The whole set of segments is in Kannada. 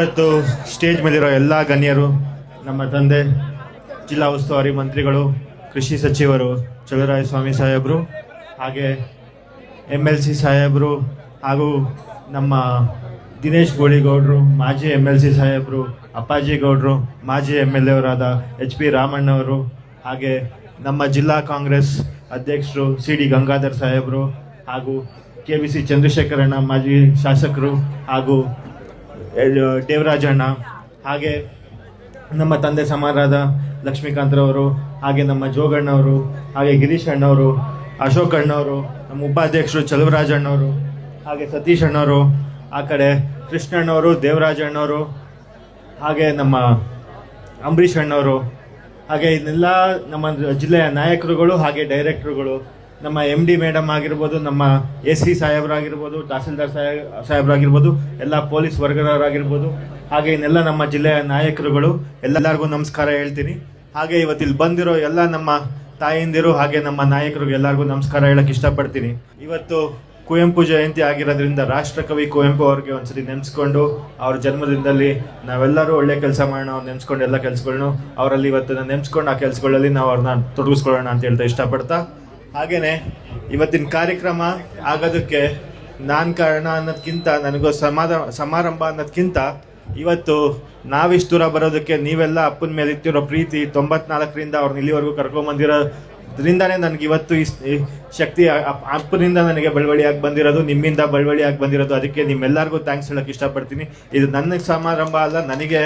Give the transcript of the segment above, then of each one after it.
ಇವತ್ತು ಸ್ಟೇಜ್ ಮೇಲಿರೋ ಎಲ್ಲ ಗಣ್ಯರು, ನಮ್ಮ ತಂದೆ, ಜಿಲ್ಲಾ ಉಸ್ತುವಾರಿ ಮಂತ್ರಿಗಳು, ಕೃಷಿ ಸಚಿವರು ಚಲುರಾಯ ಸ್ವಾಮಿ ಸಾಹೇಬರು, ಹಾಗೆ ಎಂ ಎಲ್ ಸಿ ಸಾಹೇಬರು ಹಾಗೂ ನಮ್ಮ ದಿನೇಶ್ ಗೋಳಿಗೌಡರು, ಮಾಜಿ ಎಂ ಎಲ್ ಸಿ ಸಾಹೇಬರು ಅಪ್ಪಾಜಿ ಗೌಡರು, ಮಾಜಿ ಎಂ ಎಲ್ ಎವರಾದ ಎಚ್ ಪಿ ರಾಮಣ್ಣವರು ಹಾಗೆ ನಮ್ಮ ಜಿಲ್ಲಾ ಕಾಂಗ್ರೆಸ್ ಅಧ್ಯಕ್ಷರು ಸಿ ಡಿ ಗಂಗಾಧರ್ ಸಾಹೇಬರು ಹಾಗೂ ಕೆ ಬಿ ಸಿ ಚಂದ್ರಶೇಖರಣ್ಣ ಮಾಜಿ ಶಾಸಕರು ಹಾಗೂ ದೇವರಾಜಣ್ಣ ಹಾಗೆ ನಮ್ಮ ತಂದೆ ಸಮಾರಾದ ಲಕ್ಷ್ಮೀಕಾಂತ್ರವರು ಹಾಗೆ ನಮ್ಮ ಜೋಗಣ್ಣವರು ಹಾಗೆ ಗಿರೀಶ್ ಅಣ್ಣವರು ಅಶೋಕ್ ಅಣ್ಣವರು ನಮ್ಮ ಉಪಾಧ್ಯಕ್ಷರು ಚಲುವರಾಜಣ್ಣವರು ಹಾಗೆ ಸತೀಶ್ ಅಣ್ಣವರು ಆ ಕಡೆ ಕೃಷ್ಣಣ್ಣವರು ದೇವರಾಜಣ್ಣವರು ಹಾಗೆ ನಮ್ಮ ಅಂಬರೀಷ್ ಅಣ್ಣವರು ಹಾಗೆ ಇದನ್ನೆಲ್ಲ ನಮ್ಮ ಜಿಲ್ಲೆಯ ನಾಯಕರುಗಳು, ಹಾಗೆ ಡೈರೆಕ್ಟರ್ಗಳು ನಮ್ಮ ಎಂ ಡಿ ಮೇಡಮ್ ಆಗಿರ್ಬೋದು, ನಮ್ಮ ಎ ಸಿ ಸಾಹೇಬರಾಗಿರ್ಬೋದು, ತಹಸೀಲ್ದಾರ್ ಸಾಹೇಬ್, ಸಾಹೇಬರಾಗಿರ್ಬೋದು, ಎಲ್ಲ ಪೊಲೀಸ್ ವರ್ಗದವರಾಗಿರ್ಬೋದು, ಹಾಗೆ ಇನ್ನೆಲ್ಲ ನಮ್ಮ ಜಿಲ್ಲೆಯ ನಾಯಕರುಗಳು, ಎಲ್ಲರಿಗೂ ನಮಸ್ಕಾರ ಹೇಳ್ತೀನಿ. ಹಾಗೆ ಇವತ್ತಿಲ್ಲಿ ಬಂದಿರೋ ಎಲ್ಲ ನಮ್ಮ ತಾಯಂದಿರು ಹಾಗೆ ನಮ್ಮ ನಾಯಕರಿಗೆ ಎಲ್ಲರಿಗೂ ನಮಸ್ಕಾರ ಹೇಳಕ್ಕೆ ಇಷ್ಟಪಡ್ತೀನಿ. ಇವತ್ತು ಕುವೆಂಪು ಜಯಂತಿ ಆಗಿರೋದ್ರಿಂದ ರಾಷ್ಟ್ರಕವಿ ಕುವೆಂಪು ಅವ್ರಿಗೆ ಒಂದ್ಸರಿ ನೆನೆಸ್ಕೊಂಡು, ಅವ್ರ ಜನ್ಮದಿನದಲ್ಲಿ ನಾವೆಲ್ಲರೂ ಒಳ್ಳೆ ಕೆಲಸ ಮಾಡೋಣ, ಅವ್ರು ನೆನೆಸ್ಕೊಂಡು ಎಲ್ಲ ಕೆಲಸಗಳನ್ನು ಅವರಲ್ಲಿ ಇವತ್ತು ನೆನೆಸ್ಕೊಂಡು ಆ ಕೆಲಸಗಳಲ್ಲಿ ನಾವು ಅವ್ರನ್ನ ತೊಡಗಿಸ್ಕೊಳ್ಳೋಣ ಅಂತ ಹೇಳ್ತಾ ಇಷ್ಟಪಡ್ತಾ ಹಾಗೇನೆ ಇವತ್ತಿನ ಕಾರ್ಯಕ್ರಮ ಆಗೋದಕ್ಕೆ ನಾನು ಕಾರಣ ಅನ್ನೋದಕ್ಕಿಂತ ನನಗೂ ಸಮಾಧಾನ ಸಮಾರಂಭ ಅನ್ನೋದಕ್ಕಿಂತ ಇವತ್ತು ನಾವಿಷ್ಟು ದೂರ ಬರೋದಕ್ಕೆ ನೀವೆಲ್ಲ ಅಪ್ಪನ ಮೇಲೆ ಇಟ್ಟಿರೋ ಪ್ರೀತಿ ತೊಂಬತ್ನಾಲ್ಕರಿಂದ ಅವ್ರನ್ನ ಇಲ್ಲಿವರೆಗೂ ಕರ್ಕೊಂಬಂದಿರೋದ್ರಿಂದಾನೇ ನನಗೆ ಇವತ್ತು ಈ ಶಕ್ತಿ ಅಪ್ಪನಿಂದ ನನಗೆ ಬಳವಳಿಯಾಗಿ ಬಂದಿರೋದು, ನಿಮ್ಮಿಂದ ಬಳವಳಿಯಾಗಿ ಬಂದಿರೋದು, ಅದಕ್ಕೆ ನಿಮ್ಮೆಲ್ಲರಿಗೂ ಥ್ಯಾಂಕ್ಸ್ ಹೇಳೋಕ್ಕೆ ಇಷ್ಟಪಡ್ತೀನಿ. ಇದು ನನ್ನ ಸಮಾರಂಭ ಅಲ್ಲ, ನನಗೆ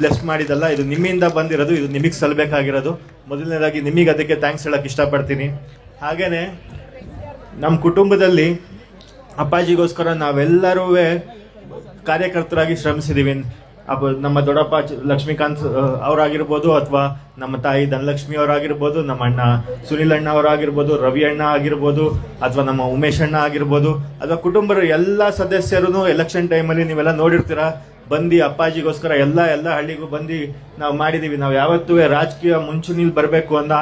ಬ್ಲೆಸ್ ಮಾಡಿದಲ್ಲ, ಇದು ನಿಮ್ಮಿಂದ ಬಂದಿರೋದು, ಇದು ನಿಮಗೆ ಸಲ್ಲಬೇಕಾಗಿರೋದು ಮೊದಲನೇದಾಗಿ ನಿಮಗೆ ಅದಕ್ಕೆ ಥ್ಯಾಂಕ್ಸ್ ಹೇಳೋಕ್ಕೆ ಇಷ್ಟಪಡ್ತೀನಿ. ಹಾಗೇನೆ ನಮ್ಮ ಕುಟುಂಬದಲ್ಲಿ ಅಪ್ಪಾಜಿಗೋಸ್ಕರ ನಾವೆಲ್ಲರೂ ಕಾರ್ಯಕರ್ತರಾಗಿ ಶ್ರಮಿಸಿದ್ದೀವಿ ಅಪ್ಪ, ನಮ್ಮ ದೊಡ್ಡಪ್ಪ ಲಕ್ಷ್ಮೀಕಾಂತ್ ಅವರಾಗಿರ್ಬೋದು ಅಥವಾ ನಮ್ಮ ತಾಯಿ ಧನಲಕ್ಷ್ಮಿ ಅವರಾಗಿರ್ಬೋದು, ನಮ್ಮ ಅಣ್ಣ ಸುನಿಲ್ ಅಣ್ಣ ಅವರಾಗಿರ್ಬೋದು, ರವಿ ಅಣ್ಣ ಆಗಿರ್ಬೋದು, ಅಥವಾ ನಮ್ಮ ಉಮೇಶ್ ಅಣ್ಣ ಆಗಿರ್ಬೋದು, ಅಥವಾ ಕುಟುಂಬದ ಎಲ್ಲ ಸದಸ್ಯರು ಎಲೆಕ್ಷನ್ ಟೈಮಲ್ಲಿ ನೀವೆಲ್ಲ ನೋಡಿರ್ತೀರ? ಬಂದು ಅಪ್ಪಾಜಿಗೋಸ್ಕರ ಎಲ್ಲ ಎಲ್ಲ ಹಳ್ಳಿಗೂ ಬಂದು ನಾವು ಮಾಡಿದ್ದೀವಿ ನಾವು ಯಾವತ್ತೂ ರಾಜಕೀಯ ಮುಂಚೂಣಿಲಿ ಬರಬೇಕು ಅನ್ನೋ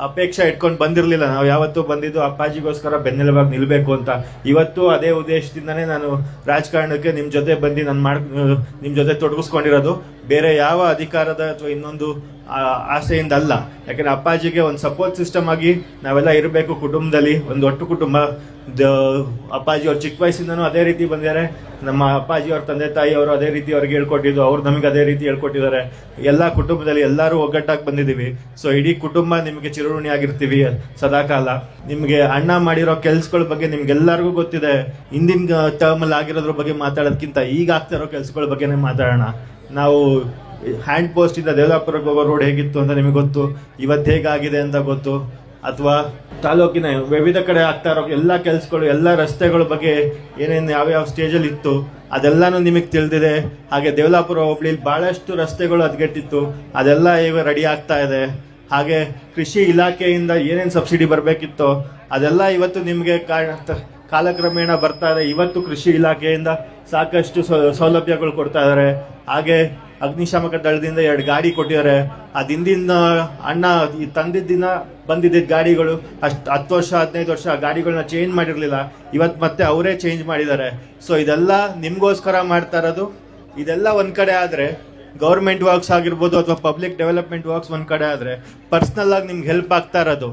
ಅಪೇಕ್ಷೆ ಇಟ್ಕೊಂಡು ಬಂದಿರಲಿಲ್ಲ. ನಾವು ಯಾವತ್ತೂ ಬಂದಿದ್ದು ಅಪ್ಪಾಜಿಗೋಸ್ಕರ ಬೆನ್ನೆಲುಬಾಗಿ ನಿಲ್ಲಬೇಕು ಅಂತ. ಇವತ್ತು ಅದೇ ಉದ್ದೇಶದಿಂದನೇ ನಾನು ರಾಜಕಾರಣಕ್ಕೆ ನಿಮ್ಮ ಜೊತೆ ಬಂದು ನಾನು ಮಾಡ್ ನಿಮ್ಮ ಜೊತೆ ತೊಡಗಿಸ್ಕೊಂಡಿರೋದು. ಬೇರೆ ಯಾವ ಅಧಿಕಾರದ ಅಥವಾ ಇನ್ನೊಂದು ಆಸೆಯಿಂದ ಅಲ್ಲ. ಯಾಕಂದರೆ ಅಪ್ಪಾಜಿಗೆ ಒಂದು ಸಪೋರ್ಟ್ ಸಿಸ್ಟಮ್ ಆಗಿ ನಾವೆಲ್ಲ ಇರಬೇಕು ಕುಟುಂಬದಲ್ಲಿ. ಒಂದು ಒಟ್ಟು ಕುಟುಂಬ. ಅಪ್ಪಾಜಿ ಅವ್ರು ಚಿಕ್ಕ ವಯಸ್ಸಿಂದನೂ ಅದೇ ರೀತಿ ಬಂದಿದ್ದಾರೆ. ನಮ್ಮ ಅಪ್ಪಾಜಿ ಅವ್ರ ತಂದೆ ತಾಯಿ ಅವರು ಅದೇ ರೀತಿ ಅವ್ರಿಗೆ ಹೇಳ್ಕೊಟ್ಟಿದ್ದು, ಅವ್ರು ನಮಗೆ ಅದೇ ರೀತಿ ಹೇಳ್ಕೊಟ್ಟಿದ್ದಾರೆ. ಎಲ್ಲ ಕುಟುಂಬದಲ್ಲಿ ಎಲ್ಲರೂ ಒಗ್ಗಟ್ಟಾಗಿ ಬಂದಿದ್ದೀವಿ. ಸೊ ಇಡೀ ಕುಟುಂಬ ನಿಮಗೆ ಚಿರಋಣಿ ಆಗಿರ್ತೀವಿ. ಸದಾಕಾಲ. ನಿಮಗೆ ಅಣ್ಣ ಮಾಡಿರೋ ಕೆಲಸಗಳ ಬಗ್ಗೆ ನಿಮ್ಗೆಲ್ಲರಿಗೂ ಗೊತ್ತಿದೆ. ಹಿಂದಿನ ಟರ್ಮಲ್ಲಿ ಆಗಿರೋದ್ರ ಬಗ್ಗೆ ಮಾತಾಡೋದಕ್ಕಿಂತ ಈಗ ಆಗ್ತಾ ಇರೋ ಕೆಲ್ಸಗಳ ಬಗ್ಗೆನೇ ಮಾತಾಡೋಣ. ನಾವು ಹ್ಯಾಂಡ್ ಪೋಸ್ಟ್ ಇಂದ ದೇವದಾಪುರಕ್ಕೆ ಹೋಗೋ ರೋಡ್ ಹೇಗಿತ್ತು ಅಂತ ನಿಮಗೆ ಗೊತ್ತು. ಇವತ್ತು ಹೇಗಾಗಿದೆ ಅಂತ ಗೊತ್ತು. ಅಥವಾ ತಾಲೂಕಿನ ವಿವಿಧ ಕಡೆ ಆಗ್ತಾ ಇರೋ ಎಲ್ಲ ಕೆಲಸಗಳು, ಎಲ್ಲ ರಸ್ತೆಗಳ ಬಗ್ಗೆ ಏನೇನು ಯಾವ್ಯಾವ ಸ್ಟೇಜಲ್ಲಿ ಇತ್ತು, ಅದೆಲ್ಲನೂ ನಿಮಗೆ ತಿಳಿದಿದೆ. ಹಾಗೆ ದೇವಲಾಪುರ ಹೋಬಳಿಲಿ ಭಾಳಷ್ಟು ರಸ್ತೆಗಳು ಹದಗೆಟ್ಟಿತ್ತು. ಅದೆಲ್ಲ ಈಗ ರೆಡಿ ಆಗ್ತಾ ಇದೆ. ಹಾಗೆ ಕೃಷಿ ಇಲಾಖೆಯಿಂದ ಏನೇನು ಸಬ್ಸಿಡಿ ಬರಬೇಕಿತ್ತೋ, ಅದೆಲ್ಲ ಇವತ್ತು ನಿಮಗೆ ಕಾಲಕ್ರಮೇಣ ಬರ್ತಾ ಇದೆ. ಇವತ್ತು ಕೃಷಿ ಇಲಾಖೆಯಿಂದ ಸಾಕಷ್ಟು ಸೌಲಭ್ಯಗಳು ಕೊಡ್ತಾ ಇದ್ದಾರೆ ಹಾಗೆ ಅಗ್ನಿಶಾಮಕ ದಳದಿಂದ ಎರಡು ಗಾಡಿ ಕೊಟ್ಟಿದ್ದಾರೆ. ಅದಿಂದಿನ ಅಣ್ಣ, ಈ ತಂದಿದ್ದಿನ ಬಂದಿದ್ದ ಗಾಡಿಗಳು ಅಷ್ಟು, ಹತ್ತು ವರ್ಷ, ಹದಿನೈದು ವರ್ಷ ಗಾಡಿಗಳನ್ನ ಚೇಂಜ್ ಮಾಡಿರಲಿಲ್ಲ. ಇವತ್ತು ಮತ್ತೆ ಅವರೇ ಚೇಂಜ್ ಮಾಡಿದ್ದಾರೆ. ಸೊ ಇದೆಲ್ಲ ನಿಮಗೋಸ್ಕರ ಮಾಡ್ತಾ ಇರೋದು. ಇದೆಲ್ಲ ಒಂದು ಕಡೆ ಆದರೆ ಗೌರ್ಮೆಂಟ್ ವರ್ಕ್ಸ್ ಆಗಿರ್ಬೋದು ಅಥವಾ ಪಬ್ಲಿಕ್ ಡೆವಲಪ್ಮೆಂಟ್ ವರ್ಕ್ಸ್ ಒಂದು ಕಡೆ ಆದರೆ ಪರ್ಸ್ನಲ್ ಆಗಿ ನಿಮ್ಗೆ ಹೆಲ್ಪ್ ಆಗ್ತಾ ಇರೋದು.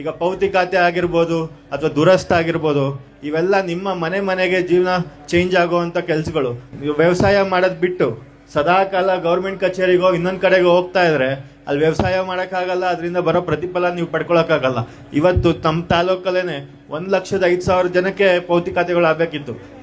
ಈಗ ಪೌತಿ ಖಾತೆ ಆಗಿರ್ಬೋದು ಅಥವಾ ದುರಸ್ತ ಆಗಿರ್ಬೋದು, ಇವೆಲ್ಲ ನಿಮ್ಮ ಮನೆ ಮನೆಗೆ ಜೀವನ ಚೇಂಜ್ ಆಗುವಂಥ ಕೆಲಸಗಳು. ನೀವು ವ್ಯವಸಾಯ ಮಾಡೋದು ಬಿಟ್ಟು ಸದಾಕಾಲ ಗೌರ್ಮೆಂಟ್ ಕಚೇರಿಗೋ ಇನ್ನೊಂದು ಕಡೆಗೆ ಹೋಗ್ತಾ ಇದ್ರೆ ಅಲ್ಲಿ ವ್ಯವಸಾಯ ಮಾಡೋಕ್ಕಾಗಲ್ಲ, ಅದರಿಂದ ಬರೋ ಪ್ರತಿಫಲ ನೀವು ಪಡ್ಕೊಳಕ್ಕಾಗಲ್ಲ. ಇವತ್ತು ನಮ್ಮ ತಾಲೂಕಲ್ಲೇ ಒಂದು ಲಕ್ಷದ ಐದು ಸಾವಿರ ಜನಕ್ಕೆ ಪೌತಿ ಖಾತೆಗಳು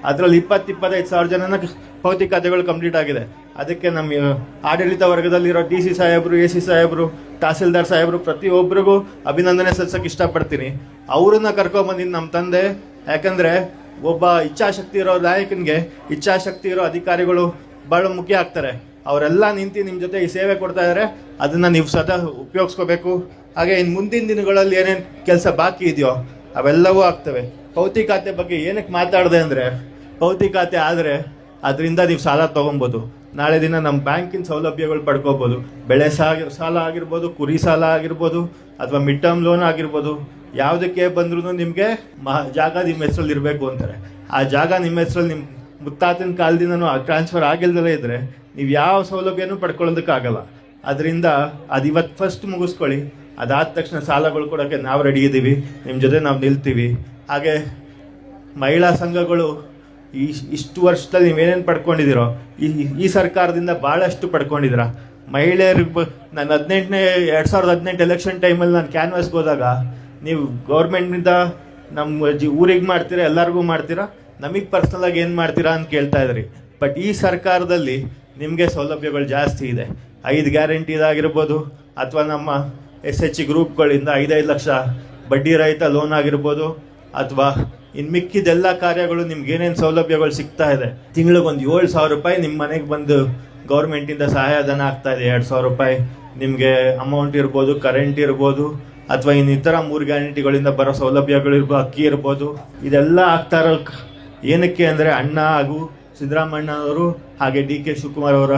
ಅದರಲ್ಲಿ ಇಪ್ಪತ್ತು ಇಪ್ಪತ್ತೈದು ಸಾವಿರ ಜನನ ಪೌತಿ ಖಾತೆಗಳು ಕಂಪ್ಲೀಟ್ ಆಗಿದೆ. ಅದಕ್ಕೆ ನಮ್ಮ ಆಡಳಿತ ವರ್ಗದಲ್ಲಿರೋ ಡಿ ಸಿ ಸಾಹೇಬರು, ಎ ಸಿ ಸಾಹೇಬರು, ತಹಸೀಲ್ದಾರ್ ಸಾಹೇಬರು ಪ್ರತಿಯೊಬ್ಬರಿಗೂ ಅಭಿನಂದನೆ ಸಲ್ಲಿಸೋಕೆ ಇಷ್ಟಪಡ್ತೀನಿ. ಅವ್ರನ್ನ ಕರ್ಕೊಂಬಂದಿದ್ದು ನಮ್ಮ ತಂದೆ. ಯಾಕಂದರೆ ಒಬ್ಬ ಇಚ್ಛಾಶಕ್ತಿ ಇರೋ ನಾಯಕನಿಗೆ ಇಚ್ಛಾಶಕ್ತಿ ಇರೋ ಅಧಿಕಾರಿಗಳು ಬಹಳ ಮುಖ್ಯ ಆಗ್ತಾರೆ. ಅವರೆಲ್ಲ ನಿಂತು ನಿಮ್ಮ ಜೊತೆ ಈ ಸೇವೆ ಕೊಡ್ತಾ ಇದ್ದಾರೆ ಅದನ್ನು ನೀವು ಸದಾ ಉಪಯೋಗಿಸ್ಕೋಬೇಕು. ಹಾಗೆ ಇನ್ನು ಮುಂದಿನ ದಿನಗಳಲ್ಲಿ ಏನೇನು ಕೆಲಸ ಬಾಕಿ ಇದೆಯೋ, ಅವೆಲ್ಲವೂ ಆಗ್ತವೆ. ಪೌತಿ ಖಾತೆ ಬಗ್ಗೆ ಏನಕ್ಕೆ ಮಾತಾಡಿದೆ ಅಂದರೆ ಪೌತಿ ಖಾತೆ ಆದರೆ ಅದರಿಂದ ನೀವು ಸಾಲ ತೊಗೊಬೋದು. ನಾಳೆ ದಿನ ನಮ್ಮ ಬ್ಯಾಂಕಿನ ಸೌಲಭ್ಯಗಳು ಪಡ್ಕೋಬೋದು. ಬೆಳೆ ಸಾಲ ಆಗಿರ್ಬೋದು, ಕುರಿ ಸಾಲ ಆಗಿರ್ಬೋದು, ಅಥವಾ ಮಿಡ್ ಟರ್ಮ್ ಲೋನ್ ಆಗಿರ್ಬೋದು, ಯಾವುದಕ್ಕೆ ಬಂದ್ರೂ ನಿಮಗೆ ಮಹ, ಜಾಗ ನಿಮ್ಮ ಹೆಸರಲ್ಲಿ ಇರಬೇಕು ಅಂತಾರೆ. ಆ ಜಾಗ ನಿಮ್ಮ ಹೆಸರಲ್ಲಿ ನಿಮ್ಮ ಮುತ್ತಾತನ ಕಾಲದಿಂದನೂ ಟ್ರಾನ್ಸ್ಫರ್ ಆಗಿಲ್ದಲೇ ಇದ್ರೆ ನೀವು ಯಾವ ಸೌಲಭ್ಯನೂ ಪಡ್ಕೊಳ್ಳೋದಕ್ಕಾಗಲ್ಲ. ಅದರಿಂದ ಅದು ಇವತ್ತು ಫಸ್ಟ್ ಮುಗಿಸ್ಕೊಳ್ಳಿ. ಅದಾದ ತಕ್ಷಣ ಸಾಲಗಳು ಕೊಡೋಕ್ಕೆ ನಾವು ರೆಡಿ ಇದ್ದೀವಿ ನಿಮ್ಮ ಜೊತೆ ನಾವು ನಿಲ್ತೀವಿ. ಹಾಗೆ ಮಹಿಳಾ ಸಂಘಗಳು ಈ ಇಷ್ಟು ವರ್ಷದಲ್ಲಿ ನೀವೇನೇನು ಪಡ್ಕೊಂಡಿದ್ದೀರೋ, ಈ ಈ ಸರ್ಕಾರದಿಂದ ಭಾಳಷ್ಟು ಪಡ್ಕೊಂಡಿದ್ದೀರ. ಮಹಿಳೆಯರಿಗೆ ನಾನು ಹದಿನೆಂಟನೇ, ಎರಡು ಸಾವಿರದ ಹದಿನೆಂಟು ಎಲೆಕ್ಷನ್ ಟೈಮಲ್ಲಿ ನಾನು ಕ್ಯಾನ್ವಾಸ್ಗೆ ಹೋದಾಗ, ನೀವು ಗೌರ್ಮೆಂಟ್ನಿಂದ ನಮ್ಮ ಜಿ, ಊರಿಗೆ ಮಾಡ್ತೀರಾ, ಎಲ್ಲರಿಗೂ ಮಾಡ್ತೀರಾ? ನಮಗೆ ಪರ್ಸ್ನಲಾಗಿ ಏನು ಮಾಡ್ತೀರಾ ಅಂತ ಕೇಳ್ತಾ ಇದ್ರಿ. ಬಟ್ ಈ ಸರ್ಕಾರದಲ್ಲಿ ನಿಮಗೆ ಸೌಲಭ್ಯಗಳು ಜಾಸ್ತಿ ಇದೆ. ಐದು ಗ್ಯಾರಂಟಿದಾಗಿರ್ಬೋದು ಅಥವಾ ನಮ್ಮ ಎಸ್ ಎಚ್ ಇ ಗ್ರೂಪ್ಗಳಿಂದ ಐದೈದು ಲಕ್ಷ ಬಡ್ಡಿ ರಹಿತ ಲೋನ್ ಆಗಿರ್ಬೋದು, ಅಥವಾ ಇನ್ನು ಮಿಕ್ಕಿದೆಲ್ಲ ಕಾರ್ಯಗಳು ನಿಮ್ಗೆ ಏನೇನು ಸೌಲಭ್ಯಗಳು ಸಿಗ್ತಾ ಇದೆ. ತಿಂಗಳಿಗೆ ಒಂದು ಏಳು ಸಾವಿರ ರೂಪಾಯಿ ನಿಮ್ಮ ಮನೆಗೆ ಬಂದು ಗೌರ್ಮೆಂಟಿಂದ ಸಹಾಯಧನ ಆಗ್ತಾ ಇದೆ. ಎರಡು ಸಾವಿರ ರೂಪಾಯಿ ನಿಮಗೆ ಅಮೌಂಟ್ ಇರ್ಬೋದು ಕರೆಂಟ್ ಇರ್ಬೋದು, ಅಥವಾ ಇನ್ನಿತರ ಮೂರು ಗ್ಯಾರಂಟಿಗಳಿಂದ ಬರೋ ಸೌಲಭ್ಯಗಳಿರ್ಬೋದು ಅಕ್ಕಿ ಇರ್ಬೋದು, ಇದೆಲ್ಲ ಆಗ್ತಾ ಇರೋ ಏನಕ್ಕೆ ಅಂದರೆ ಅಣ್ಣ ಹಾಗೂ ಸಿದ್ದರಾಮಣ್ಣ ಅವರು ಹಾಗೆ ಡಿ ಕೆ ಶಿವಕುಮಾರ್ ಅವರ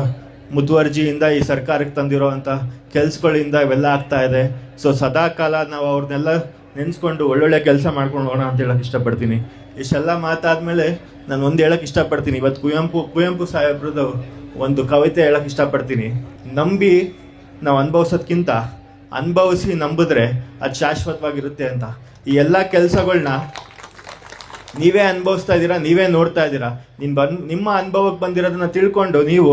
ಮುತುವರ್ಜಿಯಿಂದ ಈ ಸರ್ಕಾರಕ್ಕೆ ತಂದಿರೋವಂಥ ಕೆಲಸಗಳಿಂದ ಇವೆಲ್ಲ ಆಗ್ತಾ ಇದೆ. ಸೊ ಸದಾ ಕಾಲ ನಾವು ಅವ್ರನ್ನೆಲ್ಲ ನೆನೆಸ್ಕೊಂಡು ಒಳ್ಳೊಳ್ಳೆ ಕೆಲಸ ಮಾಡ್ಕೊಂಡು ಹೋಗೋಣ ಅಂತ ಹೇಳಕ್ಕೆ ಇಷ್ಟಪಡ್ತೀನಿ. ಇಷ್ಟೆಲ್ಲ ಮಾತಾದ್ಮೇಲೆ ನಾನು ಒಂದು ಹೇಳಕ್ಕೆ ಇಷ್ಟಪಡ್ತೀನಿ. ಇವತ್ತು ಕುವೆಂಪು ಕುವೆಂಪು ಸಾಹೇಬ್ರದ್ದು ಒಂದು ಕವಿತೆ ಹೇಳಕ್ಕೆ ಇಷ್ಟಪಡ್ತೀನಿ. ನಂಬಿ ನಾವು ಅನುಭವಿಸೋದ್ಕಿಂತ ಅನುಭವಿಸಿ ನಂಬಿದ್ರೆ ಅದು ಶಾಶ್ವತವಾಗಿರುತ್ತೆ ಅಂತ. ಈ ಎಲ್ಲ ಕೆಲಸಗಳನ್ನ ನೀವೇ ಅನುಭವಿಸ್ತಾ ಇದ್ದೀರಾ, ನೀವೇ ನೋಡ್ತಾ ಇದ್ದೀರಾ? ನಿನ್ ಬನ್, ನಿಮ್ಮ ಅನುಭವಕ್ಕೆ ಬಂದಿರೋದನ್ನ ತಿಳ್ಕೊಂಡು ನೀವು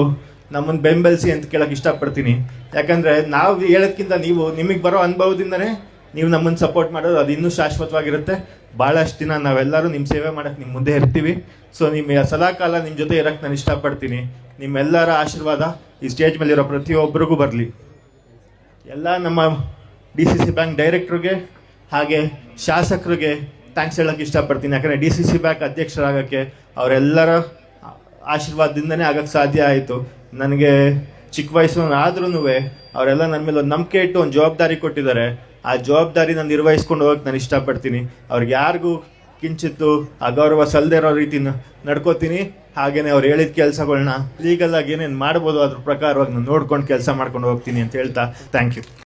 ನಮ್ಮನ್ನು ಬೆಂಬಲಿಸಿ ಅಂತ ಕೇಳಕ್ ಇಷ್ಟಪಡ್ತೀನಿ. ಯಾಕಂದ್ರೆ ನಾವು ಹೇಳೋದ್ಕಿಂತ ನೀವು, ನಿಮಗೆ ಬರೋ ಅನುಭವದಿಂದನೇ ನೀವು ನಮ್ಮನ್ನು ಸಪೋರ್ಟ್ ಮಾಡೋದು ಅದು ಇನ್ನೂ ಶಾಶ್ವತವಾಗಿರುತ್ತೆ. ಭಾಳಷ್ಟು ದಿನ ನಾವೆಲ್ಲರೂ ನಿಮ್ಮ ಸೇವೆ ಮಾಡಕ್ಕೆ ನಿಮ್ಮ ಮುಂದೆ ಇರ್ತೀವಿ. ಸೊ ನಿಮ್ಮ ಸದಾ ಕಾಲ ನಿಮ್ಮ ಜೊತೆ ಇರಕ್ಕೆ ನಾನು ಇಷ್ಟಪಡ್ತೀನಿ. ನಿಮ್ಮೆಲ್ಲರ ಆಶೀರ್ವಾದ ಈ ಸ್ಟೇಜ್ ಮೇಲಿರೋ ಪ್ರತಿಯೊಬ್ಬರಿಗೂ ಬರಲಿ. ಎಲ್ಲ ನಮ್ಮ ಡಿ ಸಿ ಸಿ ಬ್ಯಾಂಕ್ ಡೈರೆಕ್ಟ್ರಿಗೆ ಹಾಗೆ ಶಾಸಕರಿಗೆ ಥ್ಯಾಂಕ್ಸ್ ಹೇಳೋಕ್ಕೆ ಇಷ್ಟಪಡ್ತೀನಿ. ಯಾಕಂದರೆ ಡಿ ಸಿ ಸಿ ಬ್ಯಾಂಕ್ ಅಧ್ಯಕ್ಷರಾಗೋಕ್ಕೆ ಅವರೆಲ್ಲರ ಆಶೀರ್ವಾದದಿಂದನೇ ಆಗಕ್ಕೆ ಸಾಧ್ಯ ಆಯಿತು. ನನಗೆ ಚಿಕ್ಕ ವಯಸ್ಸು ಆದ್ರೂ ಅವರೆಲ್ಲ ನನ್ನ ಮೇಲೆ ಒಂದು ನಂಬಿಕೆ ಇಟ್ಟು ಒಂದು ಜವಾಬ್ದಾರಿ ಕೊಟ್ಟಿದ್ದಾರೆ. ಆ ಜವಾಬ್ದಾರಿ ನಾನು ನಿರ್ವಹಿಸ್ಕೊಂಡು ಹೋಗಕ್ಕೆ ನಾನು ಇಷ್ಟಪಡ್ತೀನಿ. ಅವ್ರಿಗೆ ಯಾರಿಗೂ ಕಿಂಚಿತ್ತು ಅಗೌರವ ಸಲ್ಲದೆ ಇರೋ ರೀತಿ ನಡ್ಕೋತೀನಿ. ಹಾಗೇನೆ ಅವ್ರು ಹೇಳಿದ ಕೆಲಸಗಳನ್ನ ಲೀಗಲ್ ಆಗಿ ಏನೇನು ಮಾಡ್ಬೋದು ಅದ್ರ ಪ್ರಕಾರವಾಗಿ ನಾನು ನೋಡ್ಕೊಂಡು ಕೆಲಸ ಮಾಡ್ಕೊಂಡು ಹೋಗ್ತೀನಿ ಅಂತ ಹೇಳ್ತಾ ಥ್ಯಾಂಕ್ ಯು